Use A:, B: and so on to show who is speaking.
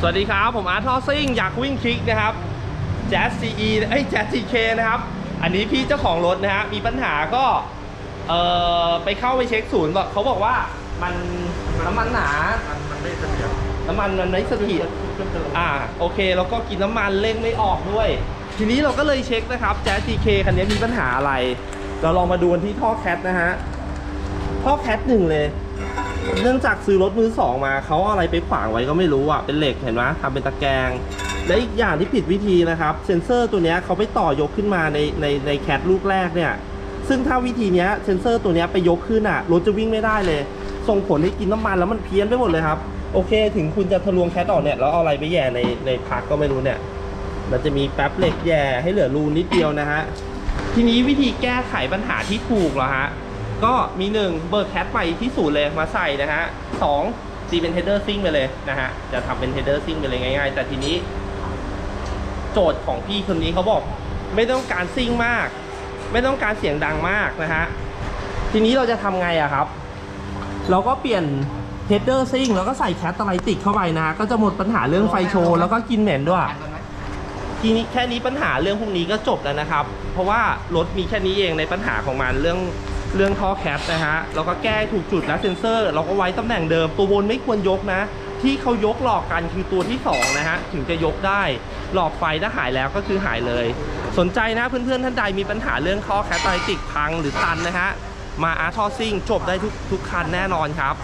A: สวัสดีครับ ผมอาร์ทอซิ่งอยากวิ่งคลิกนะครับแจ๊สซีเอ้ยแจ๊สซีเคนะครับ อันนี้พี่เจ้าของรถนะฮะมีปัญหาก็เอ่อไปเข้าไปเช็คศูนย์บอกเขาบอกว่ามันน้ำมันหนา
B: มันมันไม่เสถียร
A: น้ำมันมันไม่เสถียรอ่าโอเคแล้วก็กินน้ำมันเร่งไม่ออกด้วย ทีนี้เราก็เลยเช็คนะครับแจ๊สซีเคคันนี้มีปัญหาอะไร เราลองมาดูกันที่ท่อแคทนะฮะท่อแคทหนึ่งเลย เนื่องจากซื้อรถมือสองมาเขาเอาอะไรไปขวางไว้ก็ไม่รู้อะเป็นเหล็กเห็นไหมทำเป็นตะแกรงและอีกอย่างที่ผิดวิธีนะครับ เซนเซอร์ตัวนี้เขาไปต่อยกขึ้นมาในในในแคทลูกแรกเนี่ย ซึ่งถ้าวิธีนี้เซนเซอร์ตัวนี้ไปยกขึ้นอะรถจะวิ่งไม่ได้เลย ส่งผลให้กินน้ำมันแล้วมันเพี้ยนไปหมดเลยครับ โอเค ถึงคุณจะทะลวงแคทออกเนี่ยแล้วเอาอะไรไปแย่ในในพักก็ไม่รู้เนี่ยมันจะมีแป๊บเหล็กแย่ให้เหลือรูนิดเดียวนะฮะทีนี้วิธีแก้ไขปัญหาที่ถูกเหรอฮะ ก็มีหนึ่งเบิร์แคทใหม่ที่ศูนย์เลยมาใส่นะฮะสองตีเป็นเฮดเดอร์ซิ่งไปเลยนะฮะ จะทำเป็นเฮดเดอร์ซิ่งไปเลยง่ายๆ แต่ทีนี้ โจทย์ของพี่คนนี้เขาบอก ไม่ต้องการซิ่งมาก ไม่ต้องการเสียงดังมากนะฮะ ทีนี้เราจะทำไงอะครับ เราก็เปลี่ยนเฮดเดอร์ซิ่งแล้วก็ใส่แคตตาไลติกเข้าไปนะฮะก็จะหมดปัญหาเรื่องไฟโชว์แล้วก็กินเหม็นด้วยทีนี้แค่นี้ปัญหาเรื่องพวกนี้ก็จบแล้วนะครับ เพราะว่ารถมีแค่นี้เองในปัญหาของมันเรื่อง เรื่องท่อแคปนะฮะเราก็แก้ถูกจุดและเซ็นเซอร์ เราก็ไว้ตำแหน่งเดิมตัวบนไม่ควรยกนะ ที่เขายกหลอกกันคือตัวที่สองนะฮะ ถึงจะยกได้ หลอกไฟถ้าหายแล้วก็คือหายเลย สนใจนะเพื่อนๆท่านใดมีปัญหาเรื่องท่อแคปไตติกพังหรือตันนะฮะมาอาร์ทอซิ่งจบได้ทุกทุกคันแน่นอนครับ